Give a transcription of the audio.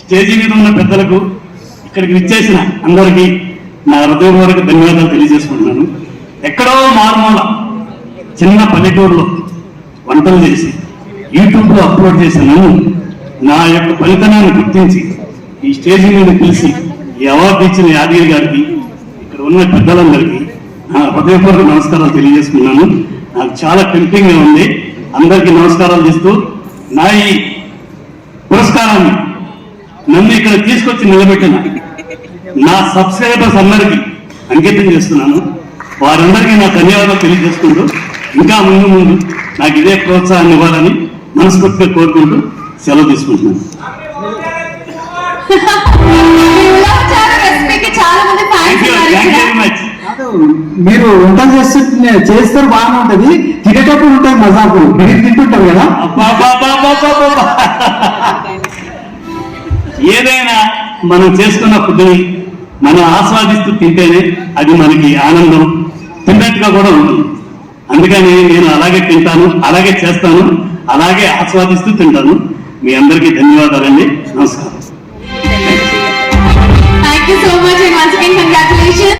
Stage మీద ఉన్న పెద్దలకు ఇక్కడికి విచ్చేసిన అందరికీ నా హృదయపూర్వక ధన్యవాదాలు తెలియజేసుకుంటున్నాను. ఎక్కడో మారుమూల చిన్న పల్లెటూరులో వంటలు చేసి యూట్యూబ్లో అప్లోడ్ చేసిన నన్ను నా యొక్క ఫలితనాన్ని గుర్తించి ఈ స్టేజీ మీద పిలిచి ఈ అవార్డు ఇచ్చిన యాదగిరి గారికి ఇక్కడ ఉన్న పెద్దలందరికీ నా హృదయపూర్వక నమస్కారాలు తెలియజేసుకున్నాను. నాకు చాలా టెంప్టింగ్ ఉంది. అందరికీ నమస్కారాలు చేస్తూ నా ఈ పురస్కారాన్ని నన్ను ఇక్కడ తీసుకొచ్చి నిలబెట్టిన నా సబ్స్క్రైబర్స్ అందరికీ అంకితం చేస్తున్నాను. వారందరికీ నా ధన్యవాదాలు తెలియజేసుకుంటూ ఇంకా ముందు ముందు నాకు ఇదే ప్రోత్సాహాన్ని ఇవ్వాలని మనస్ఫూర్తిగా కోరుకుంటూ సెలవు తీసుకుంటున్నాను. మీరు వంట చేస్తే చేస్తారు బాగానే ఉంటది. తినేటప్పుడు ఉంటాయి మజాకు. మీరు తింటుంటారు కదా. ఏదైనా మనం చేసుకున్న ఫుడ్ని మనం ఆస్వాదిస్తూ తింటేనే అది మనకి ఆనందం. తిన్నట్టుగా కూడా ఉంటుంది. అందుకని నేను అలాగే తింటాను అలాగే చేస్తాను అలాగే ఆస్వాదిస్తూ తింటాను. మీ అందరికీ ధన్యవాదాలండి. నమస్కారం.